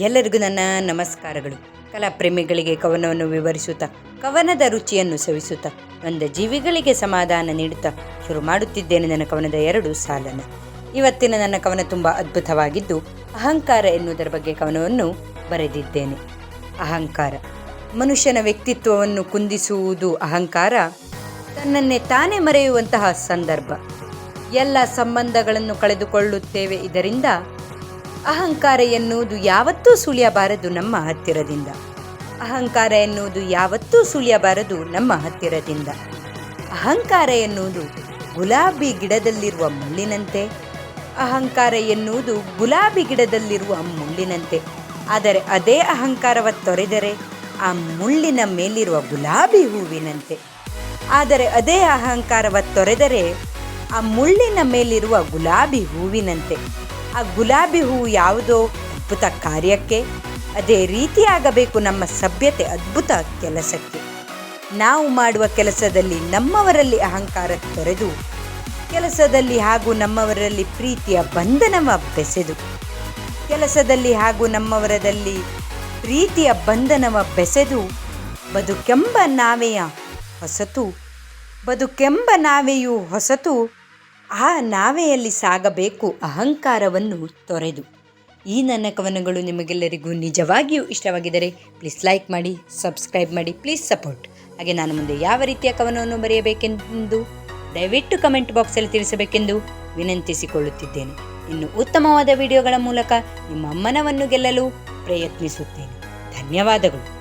ಎಲ್ಲರಿಗೂ ನನ್ನ ನಮಸ್ಕಾರಗಳು. ಕಲಾಪ್ರೇಮಿಗಳಿಗೆ ಕವನವನ್ನು ವಿವರಿಸುತ್ತಾ, ಕವನದ ರುಚಿಯನ್ನು ಸವಿಸುತ್ತಾ ನೊಂದ ಜೀವಿಗಳಿಗೆ ಸಮಾಧಾನ ನೀಡುತ್ತಾ ಶುರು ಮಾಡುತ್ತಿದ್ದೇನೆ ನನ್ನ ಕವನದ ಎರಡು ಸಾಲನ್ನು ಇವತ್ತಿನ ನನ್ನ ಕವನ ತುಂಬ ಅದ್ಭುತವಾಗಿದ್ದು, ಅಹಂಕಾರ ಎನ್ನುವುದರ ಬಗ್ಗೆ ಕವನವನ್ನು ಬರೆದಿದ್ದೇನೆ. ಅಹಂಕಾರ. ಮನುಷ್ಯನ ವ್ಯಕ್ತಿತ್ವವನ್ನು ಕುಂದಿಸುವುದು ಅಹಂಕಾರ. ತನ್ನನ್ನೇ ತಾನೇ ಮರೆಯುವಂತಹ ಸಂದರ್ಭ. ಎಲ್ಲ ಸಂಬಂಧಗಳನ್ನು ಕಳೆದುಕೊಳ್ಳುತ್ತೇವೆ ಇದರಿಂದ ಅಹಂಕಾರ ಎನ್ನುವುದು ಯಾವತ್ತೂ ಸುಳಿಯಬಾರದು ನಮ್ಮ ಹತ್ತಿರದಿಂದ. ಅಹಂಕಾರ ಎನ್ನುವುದು ಯಾವತ್ತೂ ಸುಳಿಯಬಾರದು ನಮ್ಮ ಹತ್ತಿರದಿಂದ. ಅಹಂಕಾರ ಎನ್ನುವುದು ಗುಲಾಬಿ ಗಿಡದಲ್ಲಿರುವ ಮುಳ್ಳಿನಂತೆ ಅಹಂಕಾರ ಎನ್ನುವುದು ಗುಲಾಬಿ ಗಿಡದಲ್ಲಿರುವ ಮುಳ್ಳಿನಂತೆ ಆದರೆ ಅದೇ ಅಹಂಕಾರವ ತೊರೆದರೆ ಆ ಮುಳ್ಳಿನ ಮೇಲಿರುವ ಗುಲಾಬಿ ಹೂವಿನಂತೆ. ಆದರೆ ಅದೇ ಅಹಂಕಾರವ ತೊರೆದರೆ ಆ ಮುಳ್ಳಿನ ಮೇಲಿರುವ ಗುಲಾಬಿ ಹೂವಿನಂತೆ. ಆ ಗುಲಾಬಿ ಹೂವು ಯಾವುದೋ ಅದ್ಭುತ ಕಾರ್ಯಕ್ಕೆ, ಅದೇ ರೀತಿಯಾಗಬೇಕು ನಮ್ಮ ಸಭ್ಯತೆ, ಅದ್ಭುತ ಕೆಲಸಕ್ಕೆ. ನಾವು ಮಾಡುವ ಕೆಲಸದಲ್ಲಿ ನಮ್ಮವರಲ್ಲಿ ಅಹಂಕಾರ ತೊರೆದು, ಕೆಲಸದಲ್ಲಿ ಹಾಗೂ ನಮ್ಮವರಲ್ಲಿ ಪ್ರೀತಿಯ ಬಂಧನವ ಬೆಸೆದು, ಕೆಲಸದಲ್ಲಿ ಹಾಗೂ ನಮ್ಮವರದಲ್ಲಿ ಪ್ರೀತಿಯ ಬಂಧನವ ಬೆಸೆದು, ಬದುಕೆಂಬ ನಾವೆಯ ಹೊಸತು, ಬದುಕೆಂಬ ನಾವೆಯು ಹೊಸತು ಆ ನಾವೆಯಲ್ಲಿ ಸಾಗಬೇಕು ಅಹಂಕಾರವನ್ನು ತೊರೆದು. ಈ ನನ್ನ ಕವನಗಳು ನಿಮಗೆಲ್ಲರಿಗೂ ನಿಜವಾಗಿಯೂ ಇಷ್ಟವಾಗಿದ್ದರೆ ಪ್ಲೀಸ್ ಲೈಕ್ ಮಾಡಿ ಸಬ್ಸ್ಕ್ರೈಬ್ ಮಾಡಿ ಪ್ಲೀಸ್ ಸಪೋರ್ಟ್ ಹಾಗೆ ನಾನು ಮುಂದೆ ಯಾವ ರೀತಿಯ ಕವನವನ್ನು ಬರೆಯಬೇಕೆಂದು ದಯವಿಟ್ಟು ಕಮೆಂಟ್ ಬಾಕ್ಸಲ್ಲಿ ತಿಳಿಸಬೇಕೆಂದು ವಿನಂತಿಸಿಕೊಳ್ಳುತ್ತಿದ್ದೇನೆ. ಇನ್ನು ಉತ್ತಮವಾದ ವಿಡಿಯೋಗಳ ಮೂಲಕ ನಿಮ್ಮ ಮನವನ್ನು ಗೆಲ್ಲಲು ಪ್ರಯತ್ನಿಸುತ್ತೇನೆ. ಧನ್ಯವಾದಗಳು.